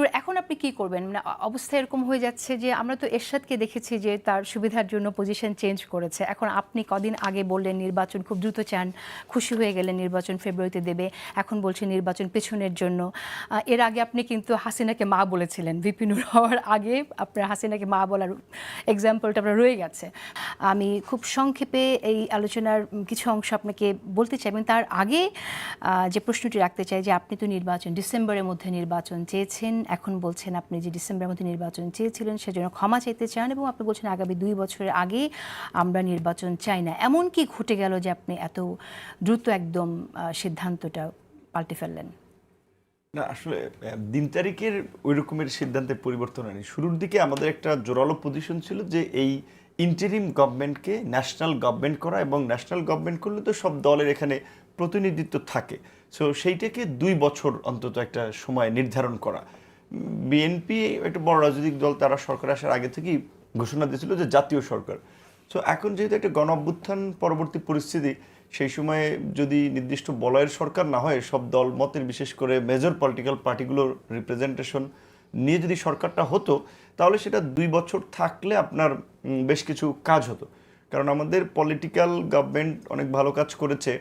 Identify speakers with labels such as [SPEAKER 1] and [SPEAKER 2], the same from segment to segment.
[SPEAKER 1] নূর এখন আপনি কি করবেন? মানে অবস্থা এরকম হয়ে যাচ্ছে যে, আমরা তো এরশাদকে দেখেছি যে, তার সুবিধার জন্য পজিশন চেঞ্জ করেছে। এখন আপনি কদিন আগে বললেন, নির্বাচন খুব দ্রুত চান, খুশি হয়ে গেলেন, নির্বাচন ফেব্রুয়ারিতে দেবে। এখন বলছে নির্বাচন পেছনের জন্য। এর আগে আপনি কিন্তু হাসিনাকে মা বলেছিলেন। ভিপি নূর হওয়ার আগে আপনার হাসিনাকে মা বলার এক্সাম্পলটা আপনার রয়ে গেছে। আমি খুব সংক্ষেপে এই আলোচনার কিছু অংশ আপনাকে বলতে চাই এবং তার আগে যে প্রশ্নটি রাখতে চাই যে, আপনি তো নির্বাচন ডিসেম্বরের মধ্যে নির্বাচন চেয়েছেন এখন বলছেন আপনি যে ডিসেম্বরের মধ্যে নির্বাচন চেয়েছিলেন সেজন্য ক্ষমা চাইতে চান এবং আপনি বলছেন আগামী দুই বছরের আগে আমরা নির্বাচন চাই না। এমন কি ঘটে গেল যে আপনি এত দ্রুত একদম সিদ্ধান্তটা পাল্টে ফেললেন?
[SPEAKER 2] না, আসলে দিন তারিখের ওই রকমের সিদ্ধান্তের পরিবর্তন হয়নি। শুরুর দিকে আমাদের একটা জোরালো পজিশন ছিল যে এই ইন্টারিম গভর্নমেন্টকে ন্যাশনাল গভর্নমেন্ট করা এবং ন্যাশনাল গভর্নমেন্ট করলে তো সব দলের এখানে প্রতিনিধিত্ব থাকে। সো সেইটাকে দুই বছর অন্তত একটা সময় নির্ধারণ করা। বিএনপি একটা বড় রাজনৈতিক দল, তারা সরকার আসার আগে থেকেই ঘোষণা দিয়েছিল যে জাতীয় সরকার। সো এখন যেহেতু একটা গণ অভ্যুত্থান পরবর্তী পরিস্থিতি, সেই সময়ে যদি নির্দিষ্ট বলয়ের সরকার না হয়, সব দল মতের বিশেষ করে মেজর পলিটিক্যাল পার্টিগুলোর রিপ্রেজেন্টেশন নিয়ে যদি সরকারটা হতো, তাহলে সেটা দুই বছর থাকলে আপনার বেশ কিছু কাজ হতো। কারণ আমাদের পলিটিক্যাল গভর্নমেন্ট অনেক ভালো কাজ করেছে।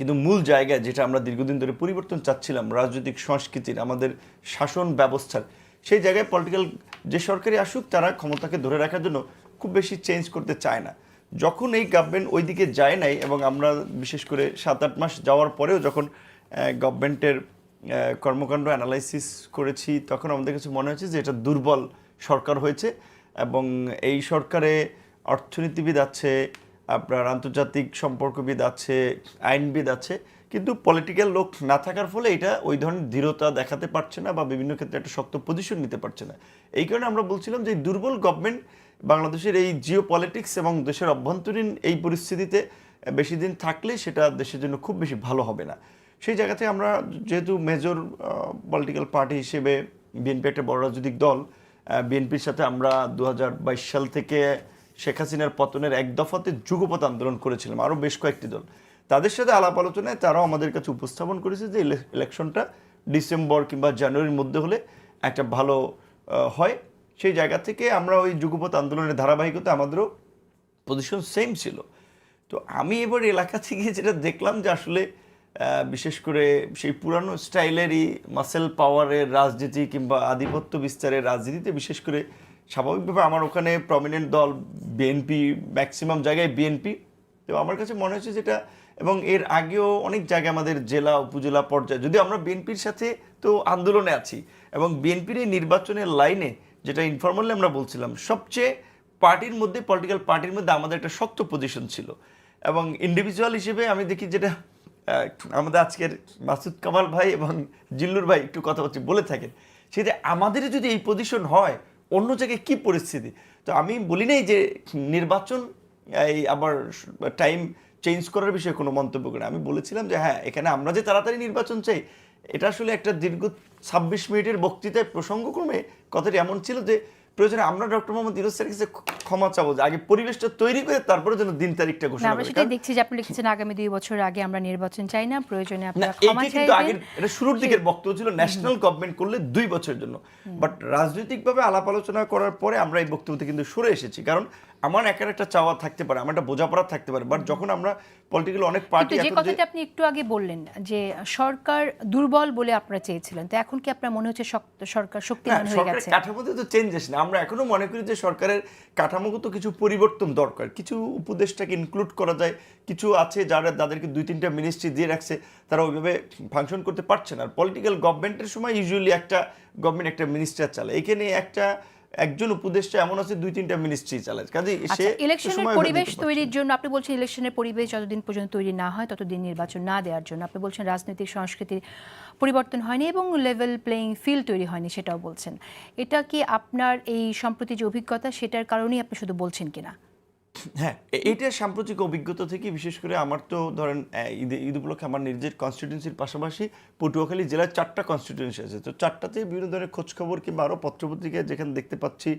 [SPEAKER 2] কিন্তু মূল জায়গায় যেটা আমরা দীর্ঘদিন ধরে পরিবর্তন চাচ্ছিলাম, রাজনৈতিক সংস্কৃতির, আমাদের শাসন ব্যবস্থার, সেই জায়গায় পলিটিক্যাল যে সরকারি আসুক, তারা ক্ষমতাকে ধরে রাখার জন্য খুব বেশি চেঞ্জ করতে চায় না। যখন এই গভর্নমেন্ট ওই দিকে যায় নাই এবং আমরা বিশেষ করে সাত আট মাস যাওয়ার পরেও যখন গভর্নমেন্টের কর্মকাণ্ড অ্যানালাইসিস করেছি, তখন আমাদের কাছে মনে হয়েছে যে এটা দুর্বল সরকার হয়েছে এবং এই সরকারে অর্থনীতিবিদ আছে আপনার আন্তর্জাতিক সম্পর্কবিদ আছে, আইনবিদ আছে, কিন্তু পলিটিক্যাল লোক না থাকার ফলে এটা ওই ধরনের দৃঢ়তা দেখাতে পারছে না বা বিভিন্ন ক্ষেত্রে একটা শক্ত পজিশন নিতে পারছে না। এই কারণে আমরা বলছিলাম যে দুর্বল গভর্নমেন্ট বাংলাদেশের এই জিও পলিটিক্স এবং দেশের অভ্যন্তরীণ এই পরিস্থিতিতে বেশি দিন থাকলে সেটা দেশের জন্য খুব বেশি ভালো হবে না। সেই জায়গা থেকে আমরা যেহেতু মেজর পলিটিক্যাল পার্টি হিসেবে বিএনপি একটা বড় রাজনৈতিক দল বিএনপির সাথে আমরা দু হাজার বাইশ সাল থেকে শেখ হাসিনার পতনের এক দফাতে যুগপথ আন্দোলন করেছিলাম আরও বেশ কয়েকটি দল। তাদের সাথে আলাপ আলোচনায় তারাও আমাদের কাছে উপস্থাপন করেছে যে ইলেকশনটা ডিসেম্বর কিংবা জানুয়ারির মধ্যে হলে একটা ভালো হয়। সেই জায়গা থেকে আমরা ওই যুগপথ আন্দোলনের ধারাবাহিকতা আমাদেরও পজিশন সেম ছিল। তো আমি এবার এলাকা থেকে যেটা দেখলাম যে আসলে বিশেষ করে সেই পুরানো স্টাইলেরই মাসেল পাওয়ারের রাজনীতি কিংবা আধিপত্য বিস্তারের রাজনীতিতে বিশেষ করে স্বাভাবিকভাবে আমার ওখানে প্রমিনেন্ট দল বিএনপি ম্যাক্সিমাম জায়গায় বিএনপি তো আমার কাছে মনে হচ্ছে যেটা, এবং এর আগেও অনেক জায়গায় আমাদের জেলা, উপজেলা পর্যায়ে যদি আমরা বিএনপির সাথে তো আন্দোলনে আছি, এবং বিএনপির এই নির্বাচনের লাইনে যেটা ইনফর্মালি আমরা বলছিলাম, সবচেয়ে পার্টির মধ্যে পলিটিক্যাল পার্টির মধ্যে আমাদের একটা শক্ত পজিশন ছিল। এবং ইন্ডিভিজুয়াল হিসেবে আমি দেখি যেটা আমাদের আজকের মাসুদ কামাল ভাই এবং জিল্লুর ভাই একটু কথা বলছি, বলে থাকেন। সেটা আমাদের যদি এই পজিশন হয় অন্য জায়গায় কী পরিস্থিতি? তো আমি বলি নাই যে নির্বাচন, এই আমার টাইম চেঞ্জ করার বিষয়ে কোনো মন্তব্য করে আমি বলেছিলাম যে হ্যাঁ এখানে আমরা যে তাড়াতাড়ি নির্বাচন চাই, এটা আসলে একটা দীর্ঘ ছাব্বিশ মিনিটের বক্তৃতায় প্রসঙ্গক্রমে কথাটি এমন ছিল যে প্রয়োজনে আমরা ডক্টর মোহাম্মদ ইউনুস স্যারের কাছে ক্ষমা চাবো যে আগে পরিবেশটা তৈরি করে তারপরে যেন দিন তারিখটা ঘোষণা
[SPEAKER 1] আমরা সেটাই দেখছি যে আপনি লিখেছেন আগামী দুই বছর আগে আমরা নির্বাচন চাই না প্রয়োজনে
[SPEAKER 2] আপনি
[SPEAKER 1] আপনারা
[SPEAKER 2] চাইবেন
[SPEAKER 1] ক্ষমা
[SPEAKER 2] কিন্তু
[SPEAKER 1] আগে
[SPEAKER 2] এটা শুরুর দিকের বক্তব্য ছিল ন্যাশনাল গভর্নমেন্ট করলে দুই বছরের জন্য। বাট রাজনৈতিকভাবে আলাপ আলোচনা করার পরে আমরা এই বক্তব্যতে কিন্তু সরে এসেছি। কারণ আমার একার একটা চাওয়া থাকতে পারে আমার একটা বোঝাপড়া থাকতে পারে বাট যখন আমরা পলিটিক্যাল অনেক পার্টি
[SPEAKER 1] যে কথাটা আপনি একটু আগে বললেন যে সরকার দুর্বল বলে আপনারা চেয়েছিলেন তো এখন কি আপনার মনে হচ্ছে শক্ত সরকার শক্তিমান হয়ে
[SPEAKER 2] সরকারের
[SPEAKER 1] গেছে?
[SPEAKER 2] কাঠামোতে তো চেঞ্জ আসে না আমরা এখনও মনে করি যে সরকারের কাঠামোগত কিছু পরিবর্তন দরকার। কিছু উপদেশটাকে ইনক্লুড করা যায় কিছু আছে যারা যাদেরকে দুই তিনটা মিনিস্ট্রি দিয়ে রাখছে তারা ওইভাবে ফাংশন করতে পারছে না। আর পলিটিক্যাল গভর্নমেন্টের সময় ইউজুয়ালি একটা গভর্নমেন্ট একটা মিনিস্টার চালায়। এখানে একটা একজন উপদেষ্টা এমন আছে দুই তিনটা মিনিস্ট্রি চালায়। কাজে সে
[SPEAKER 1] আচ্ছা ইলেকশনের পরিবেশ তৈরির জন্য আপনি বলছেন ইলেকশনের পরিবেশ যতদিন পর্যন্ত তৈরি না হয় ততদিন নির্বাচন না দেওয়ার জন্য। আপনি বলছেন রাজনৈতিক সংস্কৃতির পরিবর্তন হয়নি এবং লেভেল প্লেইং ফিল্ড তৈরি হয়নি সেটাও বলছেন। এটা কি আপনার এই সম্প্রতি যে অভিজ্ঞতা সেটার কারণেই আপনি শুধু বলছেন কিনা?
[SPEAKER 2] হ্যাঁ এ- এইটা সাম্প্রতিক অভিজ্ঞতা থেকে বিশেষ করে আমার তো ধরেন ঈদ উপলক্ষে আমার নিজের কনস্টিটিউন্সির পাশাপাশি পটুয়াখালী জেলার চারটা কনস্টিটিউন্সি আছে। তো চারটাতে বিভিন্ন ধরনের খোঁজখবর কিংবা আরও পত্রপত্রিকায় যেখানে দেখতে পাচ্ছি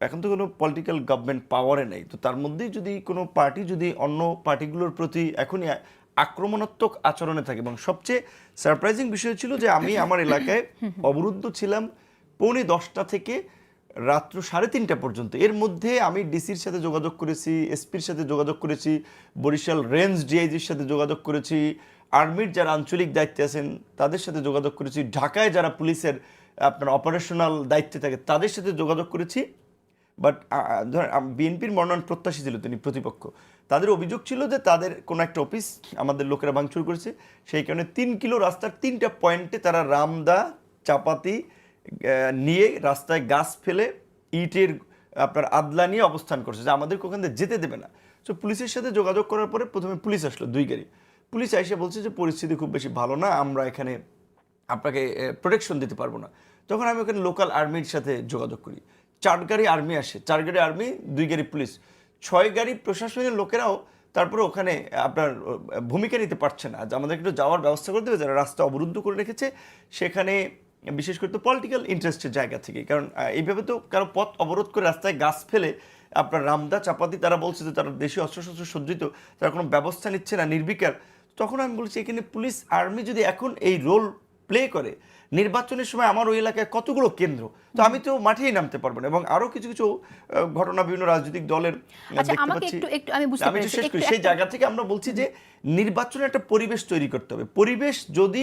[SPEAKER 2] এখন তো কোনো পলিটিক্যাল গভর্নমেন্ট পাওয়ারে নেই। তো তার মধ্যেই যদি কোনো পার্টি যদি অন্য পার্টিগুলোর প্রতি এখনই আক্রমণাত্মক আচরণে থাকে এবং সবচেয়ে সারপ্রাইজিং বিষয় ছিল যে আমি আমার এলাকায় অবরুদ্ধ ছিলাম পৌনে দশটা থেকে রাত্র সাড়ে তিনটা পর্যন্ত। এর মধ্যে আমি ডিসির সাথে যোগাযোগ করেছি, এসপির সাথে যোগাযোগ করেছি, বরিশাল রেঞ্জ ডিআইজির সাথে যোগাযোগ করেছি, আর্মির যারা আঞ্চলিক দায়িত্বে আছেন তাদের সাথে যোগাযোগ করেছি, ঢাকায় যারা পুলিশের আপনার অপারেশনাল দায়িত্বে থাকে তাদের সাথে যোগাযোগ করেছি। বাট ধর বিএনপির মনোনয়ন প্রত্যাশী ছিল তিনি প্রতিপক্ষ। তাদের অভিযোগ ছিল যে তাদের কোনো একটা অফিস আমাদের লোকেরা ভাঙচুর করেছে। সেই কারণে তিন কিলো রাস্তার তিনটা পয়েন্টে তারা রামদা, চাপাতি নিয়ে রাস্তায় গাছ ফেলে ইটের আপনার আদলা নিয়ে অবস্থান করছে, যে আমাদেরকে ওখান থেকে যেতে দেবে না। তো পুলিশের সাথে যোগাযোগ করার পরে প্রথমে পুলিশ আসলো, দুই গাড়ি। পুলিশ এসে বলছে যে, পরিস্থিতি খুব বেশি ভালো না, আমরা এখানে আপনাকে প্রোটেকশন দিতে পারব না। তখন আমি ওখানে লোকাল আর্মির সাথে যোগাযোগ করি। চার গাড়ি আর্মি আসে, চার গাড়ি আর্মি দুই গাড়ি পুলিশ। ছয় গাড়ি প্রশাসনের লোকেরাও তারপরে ওখানে আপনার ভূমিকা নিতে পারছে না। আমাদের একটু যাওয়ার ব্যবস্থা করে দেবে, যারা রাস্তা অবরুদ্ধ করে রেখেছে, সেখানে বিশেষ করে তো পলিটিক্যাল ইন্টারেস্টের জায়গা থেকে কারণ এইভাবে তো কারও পথ অবরোধ করে রাস্তায় গাছ ফেলে আপনার রামদা চাপাতি তারা বলছে যে তারা দেশি অস্ত্রশস্ত্র সজ্জিত তারা কোনো ব্যবস্থা নিচ্ছে না নির্বিকার। তখন আমি বলছি এখানে পুলিশ আর্মি যদি এখন এই রোল প্লে করে নির্বাচনের সময় আমার ওই এলাকায় কতগুলো কেন্দ্র? তো আমি তো মাঠেই নামতে পারব না। এবং আরও কিছু কিছু ঘটনা বিভিন্ন রাজনৈতিক দলের
[SPEAKER 1] আচ্ছা,
[SPEAKER 2] দেখতে পাচ্ছি।
[SPEAKER 1] আমি
[SPEAKER 2] শেষ করি। সেই জায়গা থেকে আমরা বলছি যে নির্বাচনের একটা পরিবেশ তৈরি করতে হবে। পরিবেশ যদি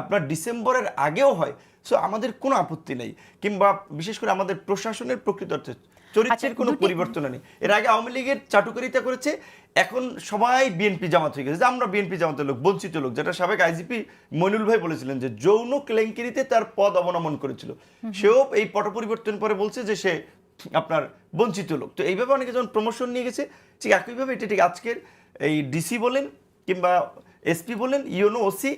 [SPEAKER 2] আপনার ডিসেম্বরের আগেও হয় সো আমাদের কোনো আপত্তি নেই কিংবা বিশেষ করে আমাদের প্রশাসনের প্রকৃত অর্থে চরিত্রের
[SPEAKER 1] আচ্ছা,
[SPEAKER 2] কোনো পরিবর্তন নেই। এর আগে আওয়ামী লীগের চাটুকারিতা করেছে এখন সবাই বিএনপি জামাত হয়ে গেছে যে আমরা বিএনপি জামাতের লোক বঞ্চিত লোক যেটা সাবেক আইজিপি মইনুল ভাই বলেছিলেন যে যৌন কেলেঙ্কারিতে তার পদ অবনমন করেছিল। সেও এই পট পরিবর্তন পরে বলছে যে সে আপনার বঞ্চিত লোক। তো এইভাবে অনেকে যখন প্রমোশন নিয়ে গেছে ঠিক একইভাবে এটা ঠিক আজকের এই ডিসি বলেন কিংবা এসপি বলেন ইউনো ওসি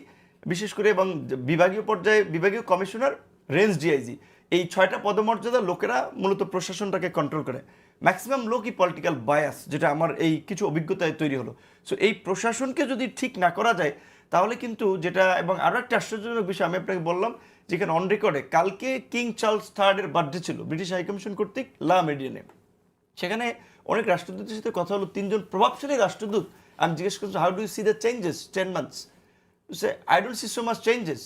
[SPEAKER 2] বিশেষ করে এবং বিভাগীয় পর্যায়ে বিভাগীয় কমিশনার রেঞ্জ ডিআইজি এই ছয়টা পদমর্যাদার লোকেরা মূলত প্রশাসনটাকে কন্ট্রোল করে। ম্যাক্সিমাম লোকই পলিটিক্যাল বায়াস যেটা আমার এই কিছু অভিজ্ঞতায় তৈরি হলো। সো এই প্রশাসনকে যদি ঠিক না করা যায়, তাহলে কিন্তু যেটা এবং আরও একটা আশ্চর্যজনক বিষয় আমি আপনাকে বললাম, যেখানে অন রেকর্ডে কালকে কিং চার্লস থার্ডের বার্থডে ছিল ব্রিটিশ হাইকমিশন কর্তৃক লা মেডিয়ানে সেখানে অনেক রাষ্ট্রদূতের সাথে কথা হলো, তিনজন প্রভাবশালী রাষ্ট্রদূত। আমি জিজ্ঞেস করছি how do see the changes ten months say I don't see so much changes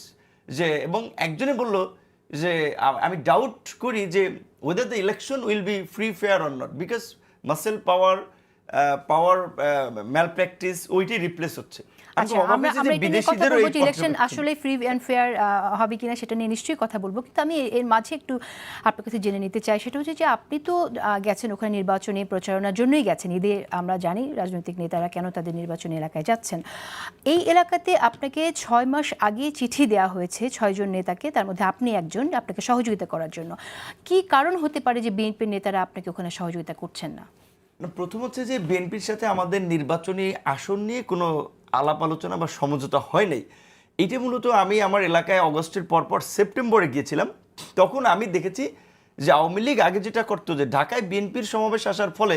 [SPEAKER 2] যে, এবং একজনে বলল যে আমি ডাউট করি যে whether the election will be free fair or not because muscle power power malpractice ওইটাই রিপ্লেস হচ্ছে।
[SPEAKER 1] আচ্ছা আমরা ইলেকশন আসলে ফ্রি অ্যান্ড ফেয়ার হবে কিনা সেটা নিয়ে নিশ্চয়ই কথা বলব। কিন্তু আমি এর মাঝে একটু আপনার কাছে জেনে নিতে চাই সেটা হচ্ছে যে আপনি তো গেছেন ওখানে নির্বাচনী প্রচারণার জন্যই গেছেন। ঈদে আমরা জানি রাজনৈতিক নেতারা কেন তাদের নির্বাচনী এলাকায় যাচ্ছেন। এই এলাকাতে আপনাকে ছয় মাস আগে চিঠি দেওয়া হয়েছে ছয়জন নেতাকে তার মধ্যে আপনি একজন আপনাকে সহযোগিতা করার জন্য। কি কারণ হতে পারে যে বিএনপির নেতারা আপনাকে ওখানে সহযোগিতা করছেন না?
[SPEAKER 2] না, প্রথম হচ্ছে যে বিএনপির সাথে আমাদের নির্বাচনী আসন নিয়ে কোনো আলাপ আলোচনা বা সমঝোতা হয় নাই। এইটা মূলত আমি আমার এলাকায় অগস্টের পরপর সেপ্টেম্বরে গিয়েছিলাম। তখন আমি দেখেছি যে আওয়ামী লীগ আগে যেটা করতো যে ঢাকায় বিএনপির সমাবেশ আসার ফলে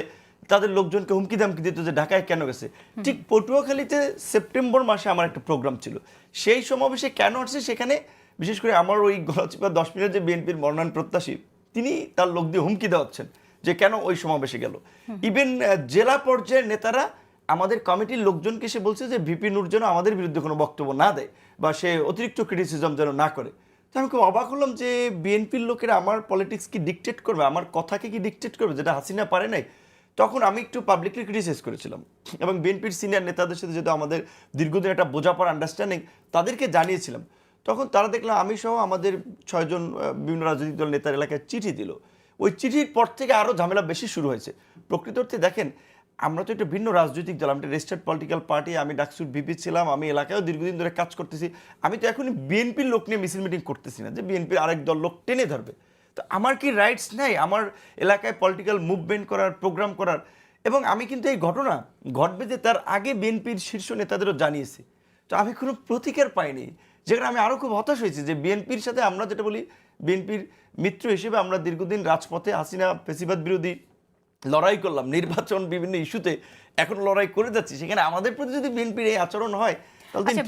[SPEAKER 2] তাদের লোকজনকে হুমকি দামকি দিত যে ঢাকায় কেন গেছে। ঠিক পটুয়াখালীতে সেপ্টেম্বর মাসে আমার একটা প্রোগ্রাম ছিল। সেই সমাবেশে কেন আসছে সেখানে বিশেষ করে আমার ওই গলাচিপা দশ মিনিট যে বিএনপির মনোনয়ন প্রত্যাশী তিনি তার লোক দিয়ে হুমকি দেওয়াচ্ছেন যে কেন ওই সমাবেশে গেল। ইভেন জেলা পর্যায়ের নেতারা আমাদের কমিটির লোকজনকে সে বলছে যে ভিপি নূর যেন আমাদের বিরুদ্ধে কোনো বক্তব্য না দেয় বা সে অতিরিক্ত ক্রিটিসিজম যেন না করে। তো আমি খুব অবাক হলাম যে বিএনপির লোকেরা আমার পলিটিক্স কি ডিকটেট করবে, আমার কথাকে কি ডিকটেট করবে যেটা হাসিনা পারে নাই? তখন আমি একটু পাবলিকলি ক্রিটিসাইজ করেছিলাম। এবং বিএনপির সিনিয়র নেতাদের সাথে যেহেতু আমাদের দীর্ঘদিন একটা বোঝাপড় আন্ডারস্ট্যান্ডিং তাদেরকে জানিয়েছিলাম। তখন তারা দেখলাম আমি সহ আমাদের ছয়জন বিভিন্ন রাজনৈতিক দল নেতার এলাকায় চিঠি দিল। ওই চিঠির পর থেকে আরও ঝামেলা বেশি শুরু হয়েছে। প্রকৃত অর্থে দেখেন আমরা তো একটা ভিন্ন রাজনৈতিক দল, আমি রেজিস্টার্ড পলিটিক্যাল পার্টি আমি ডাকসুর বিপি ছিলাম, আমি এলাকায়ও দীর্ঘদিন ধরে কাজ করতেছি। আমি তো এখন বিএনপির লোক নিয়ে মিছিল মিটিং করতেছি না, যে বিএনপির আরেক দল লোক টেনে ধরবে। তো আমার কি রাইটস নেই? আমার এলাকায় পলিটিক্যাল মুভমেন্ট করার প্রোগ্রাম করার? এবং আমি কিন্তু এই ঘটনা ঘটবে যে তার আগে বিএনপির শীর্ষ নেতাদেরও জানিয়েছি। তো আমি কোনো প্রতিকার পাইনি। যেখানে আমি আরও খুব হতাশ হয়েছি যে বিএনপির সাথে আমরা যেটা বলি বিএনপির মিত্র হিসেবে আমরা দীর্ঘদিন রাজপথে হাসিনা ফেসিবাদ বিরোধী লড়াই করলাম নির্বাচন বিভিন্ন ইস্যুতে এখন লড়াই করে যাচ্ছি। সেখানে আমাদের প্রতি যদি বিএনপির এই আচরণ হয়
[SPEAKER 1] আচ্ছা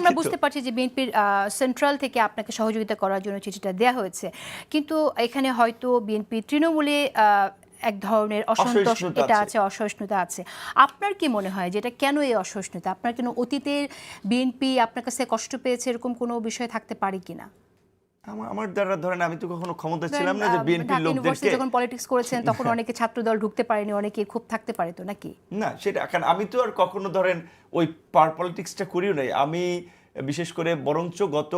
[SPEAKER 2] আমরা।
[SPEAKER 1] বুঝতে পারছি যে বিএনপির সেন্ট্রাল থেকে আপনাকে সহযোগিতা করার জন্য চিঠিটা দেওয়া হয়েছে। কিন্তু এখানে হয়তো বিএনপি তৃণমূলে আহ, এক ধরনের অসন্তোষ এটা
[SPEAKER 2] আছে।
[SPEAKER 1] আছে অসহিষ্ণুতা আছে। আপনার কি মনে হয় যেটা কেন এই অসহিষ্ণুতা? আপনার কেন অতীতের বিএনপি আপনার কাছে কষ্ট পেয়েছে এরকম কোনো বিষয় থাকতে পারে কিনা?
[SPEAKER 2] আমার- আমার দ্বারা ধরেন আমি তো কখনো ক্ষমতা ছিলাম না যে
[SPEAKER 1] ঢাকা
[SPEAKER 2] লোকদেরকে
[SPEAKER 1] যখন পলিটিক্স করেছেন তখন অনেকে ছাত্রদল ঢুকতে পারেনি অনেকে খুব থাকতে পারে তো নাকি?
[SPEAKER 2] না সেটা কারণ আমি তো আর কখনো ধরেন ওই পার পলিটিক্সটা করিও নাই। আমি বিশেষ করে বরঞ্চ গত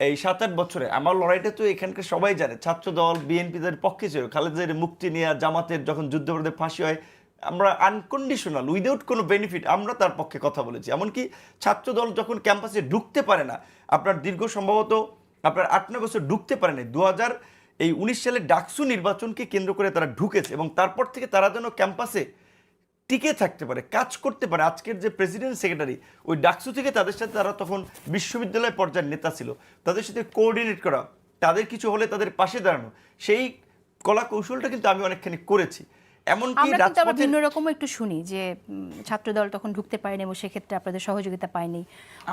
[SPEAKER 2] এই সাত আট বছরে আমার লড়াইটা তো এখানকার সবাই জানে ছাত্র দল বিএনপিদের পক্ষে ছিল খালেদের মুক্তি নিয়ে জামাতের যখন যুদ্ধবরদের ফাঁসি হয় আমরা আনকন্ডিশনাল উইদাউট কোনো বেনিফিট আমরা তার পক্ষে কথা বলেছি। এমনকি ছাত্র দল যখন ক্যাম্পাসে ঢুকতে পারে না আপনার দীর্ঘ সম্ভবত আপনার আট নয় বছর ঢুকতে পারেনি। দু হাজার এই উনিশ সালে ডাকসু নির্বাচনকে কেন্দ্র করে তারা ঢুকেছে এবং তারপর থেকে তারা যেন ক্যাম্পাসে টিকে থাকতে পারে, কাজ করতে পারে। আজকের যে প্রেসিডেন্ট সেক্রেটারি, ওই ডাকসু থেকে তাদের সাথে তারা তখন বিশ্ববিদ্যালয় পর্যায়ের নেতা ছিল। তাদের সাথে কোঅর্ডিনেট করা, তাদের কিছু হলে তাদের পাশে দাঁড়ানো, সেই কলা কৌশলটা কিন্তু আমি অনেকখানি করেছি। এমনকি
[SPEAKER 1] আমরা কিন্তু ভিন্ন রকম একটু শুনি যে উম, ছাত্রদল তখন ঢুকতে পারেনি এবং সেক্ষেত্রে আপনাদের সহযোগিতা পায়নি।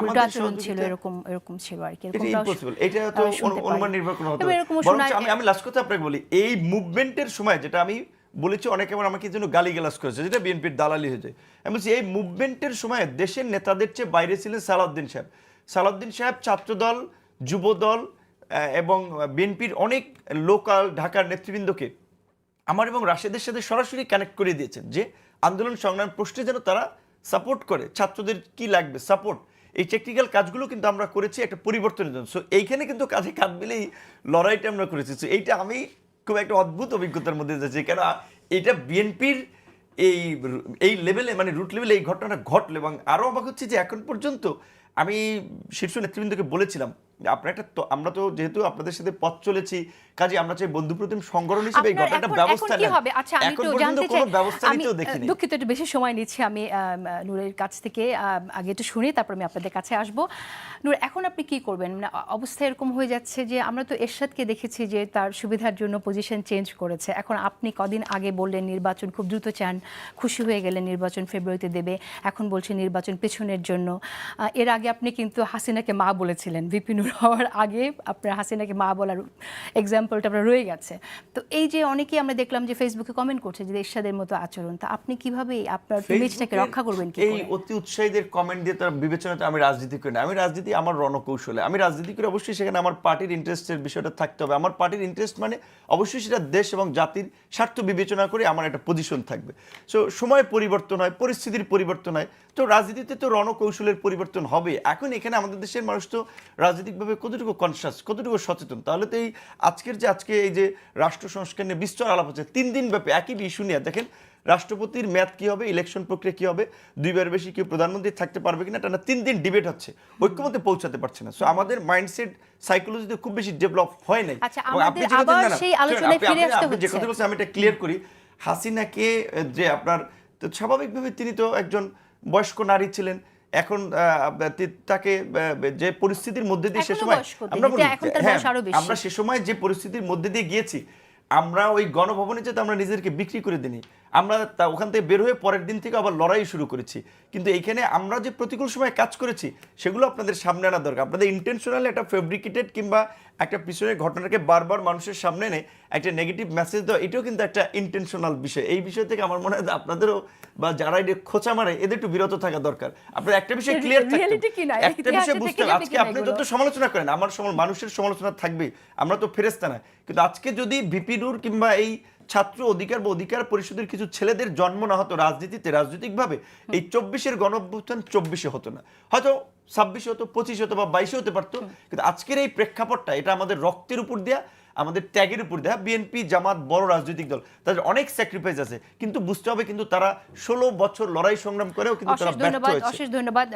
[SPEAKER 1] উল্টো আচরণ ছিল এরকম এরকম ছিল আর কি
[SPEAKER 2] এটা তো অনুমান নির্ভর করে হতে আমি আমি লাস্ট কথা আপনাকে বলি এই মুভমেন্টের সময় যেটা আমি বলেছি অনেকে আবার আমাকে জন্য গালিগালাজ করেছে যেটা বিএনপির দালালি হয়ে যায়। আমি বলছি এই মুভমেন্টের সময় দেশের নেতাদের চেয়ে বাইরে ছিলেন সালাউদ্দিন সাহেব। সালাউদ্দিন সাহেব ছাত্রদল যুবদল এবং বিএনপির অনেক লোকাল ঢাকার নেতৃবৃন্দকে আমার এবং রাশেদের সাথে সরাসরি কানেক্ট করে দিয়েছেন যে আন্দোলন সংগ্রাম প্রশ্নে যেন তারা সাপোর্ট করে, ছাত্রদের কি লাগবে? সাপোর্ট এই টেকনিক্যাল কাজগুলো কিন্তু আমরা করেছি একটা পরিবর্তনের জন্য। সো এইখানে কিন্তু কাজে কাঁধ মিলেই লড়াইটা আমরা করেছি। সো এইটা আমি খুব একটা অদ্ভুত অভিজ্ঞতার মধ্যে যাচ্ছি কেন এটা বিএনপির এই এই লেভেলে মানে রুট লেভেলে এই ঘটনাটা ঘটলো এবং আরও অবাক হচ্ছে যে এখন পর্যন্ত আমি শীর্ষ নেতৃবৃন্দকে বলেছিলাম আপনার একটা আমরা তো যেহেতু আপনাদের সাথে পথ চলেছি কাজে আমরা চাই বন্ধুপ্রতিম সংগঠন হিসেবে এই ঘটনাটা ব্যবস্থা নেন।
[SPEAKER 1] হবে? আচ্ছা আমি একটু জানতে চাই।
[SPEAKER 2] ব্যবস্থা নিতেও দেখিনি।
[SPEAKER 1] দুঃখিত একটু বেশি সময় নিচ্ছি। আমি নূরের কাছ থেকে আগে একটু শুনি তারপর আমি আপনাদের কাছে আসব। নূর এখন আপনি কি করবেন? মানে অবস্থা এরকম হয়ে যাচ্ছে যে আমরা তো এরশাদকে দেখেছি যে তার সুবিধার জন্য পজিশন চেঞ্জ করেছে। এখন আপনি কদিন আগে বললেন নির্বাচন খুব দ্রুত চান খুশি হয়ে গেলেন নির্বাচন ফেব্রুয়ারিতে দেবে। এখন বলছে নির্বাচন পেছনের জন্য। এর আগে আপনি কিন্তু হাসিনাকে মা বলেছিলেন ভিপি নূর হওয়ার আগে আপনার হাসিনাকে মা বলার এক্সাম্পলটা আপনার রয়ে গেছে। তো এই যে অনেকেই আমরা দেখলাম যে ফেসবুকে কমেন্ট করছে যে এরশাদের মতো আচরণ তা আপনি কীভাবে আপনার ইমেজটাকে রক্ষা করবেন কি
[SPEAKER 2] এই অতি উৎসাহীদের কমেন্ট দিয়ে তার বিবেচনাতে আমি রাজনীতি করি না। আমি রাজনীতি আমার রণকৌশলে। আমি রাজনীতি করে অবশ্যই সেখানে আমার পার্টির ইন্টারেস্টের বিষয়টা থাকতে হবে। আমার পার্টির ইন্টারেস্ট মানে অবশ্যই সেটা দেশ এবং জাতির স্বার্থ বিবেচনা করে আমার একটা পজিশন থাকবে। সো সময় পরিবর্তন হয় পরিস্থিতির পরিবর্তন হয়। তো রাজনীতিতে তো রণকৌশলের পরিবর্তন হবে। এখন এখানে আমাদের দেশের মানুষ তো রাজনৈতিকভাবে কতটুকু কনসাস কতটুকু সচেতন? তাহলে তো এই আজকের যে আজকে এই যে রাষ্ট্র সংস্কার নিয়ে বিস্তর আলাপ হচ্ছে তিন দিন ব্যাপী একই ইস্যু নিয়ে। দেখেন রাষ্ট্রপতির মেয়াদ কি হবে ইলেকশন প্রক্রিয়া কি হবে দুইবার বেশি কেউ প্রধানমন্ত্রী থাকতে পারবে কিনা টানা তিন দিন ডিবেট হচ্ছে ঐক্যমতে পৌঁছাতে পারছে না। সো আমাদের মাইন্ডসেট সাইকোলজিতে খুব বেশি ডেভেলপ হয় নাই।
[SPEAKER 1] আচ্ছা,
[SPEAKER 2] আপনি যে কথা- বলছেন আমি এটা ক্লিয়ার করি হাসিনাকে যে আপনার তো স্বাভাবিকভাবে তিনি তো একজন বয়স্ক নারী ছিলেন এখন আহ, তাকে যে পরিস্থিতির মধ্যে দিয়ে সে সময় আমরা হ্যাঁ। আমরা সে সময় যে পরিস্থিতির মধ্যে দিয়ে গিয়েছি আমরা ওই গণভবনে যেতে আমরা নিজেদেরকে বিক্রি করে দিনি আমরা তা ওখান থেকে বের হয়ে পরের দিন থেকে আবার লড়াই শুরু করেছি। কিন্তু এইখানে আমরা যে প্রতিকূল সময় কাজ করেছি সেগুলো আপনাদের সামনে আনা দরকার। আপনাদের ইন্টেনশনাল একটা ফেব্রিকেটেড কিংবা একটা পিছনের ঘটনাকে বারবার মানুষের সামনে এনে একটা নেগেটিভ মেসেজ দেওয়া এটাও কিন্তু একটা ইন্টেনশনাল বিষয়। এই বিষয় থেকে আমার মনে হয় আপনাদেরও বা যারা এটা খোঁচা মারে এদের একটু বিরত থাকা দরকার। আপনার একটা বিষয় ক্লিয়ার একটা বিষয় বুঝতে হবে। আজকে আপনি যত সমালোচনা করেন আমার সময় মানুষের সমালোচনা থাকবে আমরা তো ফেরেস্তা না। কিন্তু আজকে যদি বিপিনুর কিংবা এই ছাত্র অধিকার বা অধিকার পরিষদের কিছু ছেলেদের জন্ম না হতো রাজনীতিতে রাজনৈতিকভাবে এই চব্বিশের গণঅভ্যুত্থান চব্বিশে হতো না। হয়তো ছাব্বিশে হতো পঁচিশে হতো বা বাইশে হতে পারতো কিন্তু আজকের এই প্রেক্ষাপটটা এটা আমাদের রক্তের উপর দেয়া আমাদের ত্যাগের উপর দেয়া বিএনপি জামাত বড় রাজনৈতিক দল তাদের অনেক স্যাক্রিফাইস আছে। কিন্তু বুঝতে হবে কিন্তু তারা ষোলো বছর লড়াই সংগ্রাম করেও কিন্তু তারা ব্যর্থ
[SPEAKER 1] ধন্যবাদ
[SPEAKER 2] হয়েছে।
[SPEAKER 1] অশেষ ধন্যবাদ